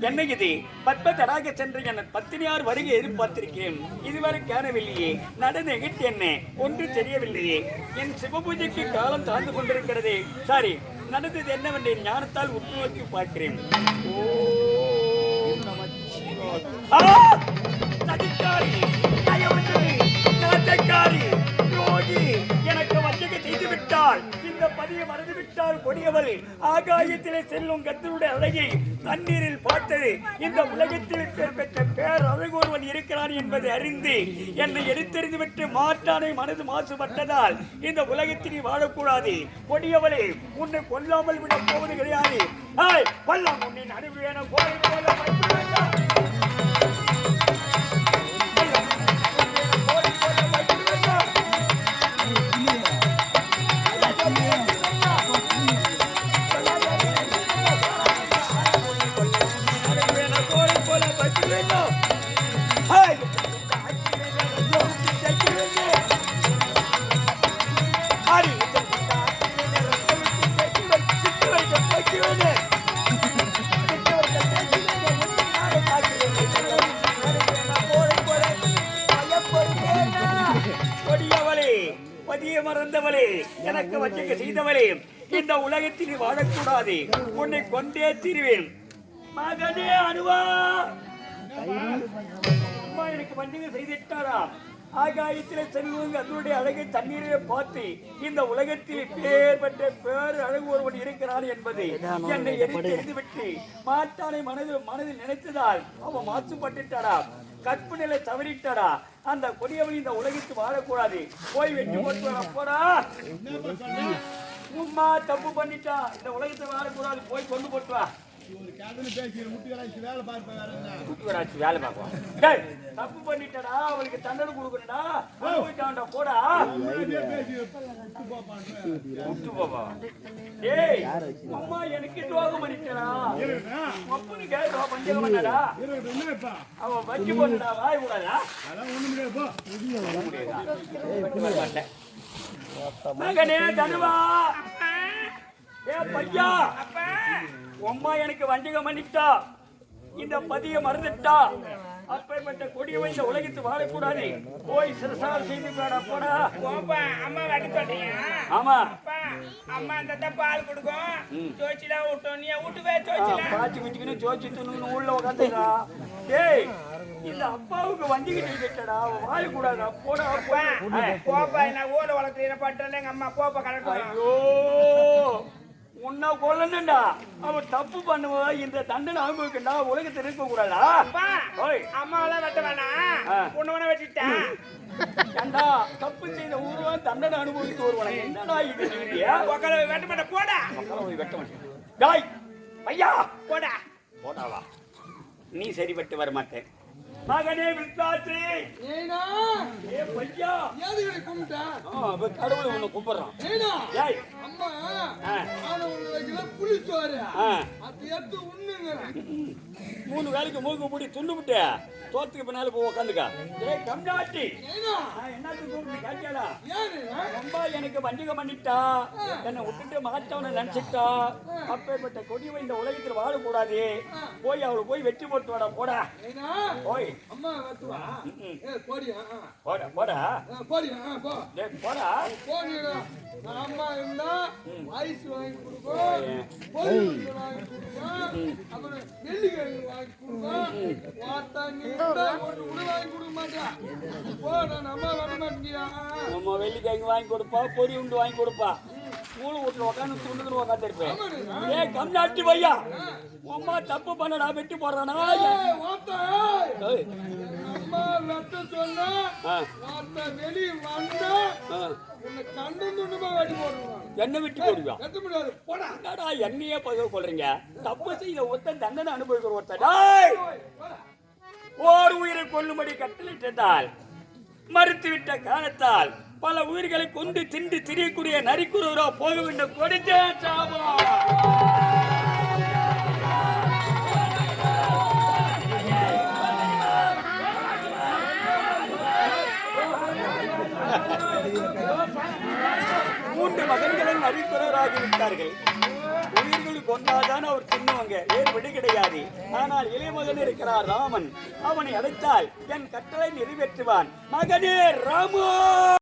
என்ன இது பத்ம தடாக சென்று என் பத்தினியார் வருகை எதிர்பார்த்திருக்கேன் இதுவரை காணவில்லையே. நடந்த நிகழ்ச்சி என்ன? ஒன்று தெரியவில்லையே. என் சிவபூஜைக்கு காலம் தாழ்ந்து கொண்டிருக்கிறதே. சாரி நடந்தது என்னவென்று என் ஞானத்தால் உற்று நோக்கி பார்க்கிறேன். ஓம் நமச்சிவாய. கொடியவள் ஆகாயத்திலே செல்லும் கத்தருடைய அழகை தண்ணீரில் பார்த்தது. இந்த உலகத்தில் பெற்ற பேர் அழகு ஒருவன் இருக்கிறான் என்பதை அறிந்து என்னை எடுத்தெறிந்து விட்டு மாற்றானை மனது மாசுபட்டதால் இந்த உலகத்தில் நீ வாழக்கூடாது. கொடியவளே உன்னை கொல்லாமல் விட போவது கிடையாது. ஏய், கொல்லாம் உன்னை நடுவேன கோயில் பதிய மறந்தவளே. எனக்கு வச்சக்க செய்தவளே. இந்த உலகத்தில் வாழக்கூடாது. உன்னை கொண்டே தீருவேன். மகனே அனுவா. அம்மா எனக்கு வஞ்சகம் செய்திட்டாரா ஆகாயத்திலே செல்வங்க அதனுடைய அழகை தண்ணீரை பார்த்து இந்த உலகத்தில் பேர் பெற்ற பேர் அழகு ஒருவன் இருக்கிறான் என்பது என்னை எரித்து விட்டு மாட்டானை மனதில் மனதில் நினைத்ததால் அவன் மாசுபட்டுட்டாரா கற்பு நிலை தவறிட்டாரா அந்த கொடியவன் இந்த உலகத்தில் வாழக்கூடாது. போய் வெட்டி போட்டு போடா. உம்மா தப்பு பண்ணிட்டா. இந்த உலகத்தை வாழக்கூடாது. போய் கொண்டு போட்டு வா வேலை டேய் தப்பு பண்ணிட்டடா அவளுக்கு தண்டனை கொடுக்கணும்டா. போயிட்டான்டா போடா. போப்பா. டேய் அம்மா எனக்கு துரோகம் பண்ணிட்டடா. அப்பனு கேட்டா பண்ணடா அவன் வச்சு போட்டுடா வாய் கூடாதா மகனே தனுவா. ஏ பையா! அம்மா எனக்கு வஞ்சகம் பண்ணிட்டா. இந்த பதிய மறந்துட்டா. அப்பேற்பட்ட கொடியவை இந்த உலகத்து வாழக்கூடாது. போய் சிறசால் செய்து போடா. அம்மா வெட்ட சொல்றீங்க ஆமா. அப்பா அம்மா அந்த பால் கொடுக்கும். சோச்சிலாம் விட்டோம் நீ விட்டுவே சோச்சிலாம் பாச்சு வச்சுக்கின்னு ஜோச்சு துணுன்னு உள்ள உட்காந்துக்கா டேய் இந்த அப்பாவுக்கு வஞ்சிக்கு செய்துட்டடா வாழக்கூடாதா போடா போப்பா நான் ஊட வளர்த்துறேன் பட்டல எங்க அம்மா போப்பா கலட்டுவாங்க ஐயோ. உன்னை கொல்லணும்டா. அவன் தப்பு பண்ணுவா இந்த தண்டனை அனுபவிக்கண்டா உலகத்தில் இருக்க கூடாதா? அம்மாவெல்லாம் வெட்ட. வேணாம். உன்ன உன வெட்டிட்டேன். ஏண்டா தப்பு செய்த ஊர்வன் தண்டனை அனுபவித்து வருவான என்னடா இது உக்கால வெட்ட மாட்டேன் போடா. வெட்ட மாட்டேன் டாய் பையா. போடா. போடாவா நீ சரிப்பட்டு வர மாட்டேன் மகனே வித்தாச்சு ஏனா ஏ பையா ஏதுகளை கும்பிட்டா? ஆ, அப்ப கடவுளை உன்னை கூப்பிடுறான் ஏனா ஏய்! அம்மா உள்ள வைக்கல புளி சோறு. அது எடுத்து உண்ணுங்கிறேன் மூணு வேலைக்கு மூக்கு மூடி துண்டு விட்டு தோத்துக்கு பின்னால போய் உக்காந்துக்கா. ஏய் கம்னாட்டி ஏனா என்னத்துக்கு கூப்பிட்டு கேட்டியாடா? ஏனு ரொம்ப எனக்கு வஞ்சகம் பண்ணிட்டா. என்னை விட்டுட்டு மாற்றவனை நினைச்சிட்டா அப்பேற்பட்ட கொடிவை இந்த உலகத்தில் வாழக்கூடாது போய் அவளை போய் வெற்றி போட்டு வாடா போடா. ஏனா போய். அம்மா வெட்டுவா ம்ம். ஏ போடியா போடா போடா போடியா ஆ, போ. டேய், போடா. போடியா அம்மா இருந்தா ஐஸ் வாங்கி கொடுக்கும் பொருள் வாங்கி கொடுக்கும் அப்புறம் வெள்ளிக்கிழங்கு வாங்கி கொடுக்கும் வாத்தாங்க நம்ம வெள்ளிக்காய்க்கு வாங்கி கொடுப்பா பொரி உண்டு வாங்கி கொடுப்பா. மூணு வீட்டுல உட்காந்து துண்டுன்னு உட்காந்துருப்பேன் ஏ கம்நாட்டி பையா. அம்மா தப்பு பண்ணடா வெட்டி போடுறானா? என்ன வெட்டி போடுவியா? வெட்ட முடியாது போடா. என்னடா என்னையே பதிவு கொள்றீங்க தப்பு செய்த ஒருத்தன் தண்டனை அனுபவிக்கிற ஒருத்தன். ஓர் உயிரை கொல்லும்படி கட்டளிட்டதால் மறுத்துவிட்ட காலத்தால் பல உயிர்களை கொண்டு தின்று திரியக்கூடிய நரிக்குறவரா போக வேண்டும் கொடுத்தே சாபம். மூன்று மகன்களும் நரிக்குறவராகிவிட்டார்கள் உயிர்கள் கொண்டாதான் அவர் தின்னுவாங்க. வேறு விடு கிடையாது. ஆனால் இளைய மகன் இருக்கிறார் ராமன். அவனை அழைத்தால் என் கட்டளை நிறைவேற்றுவான். மகனே ராமு!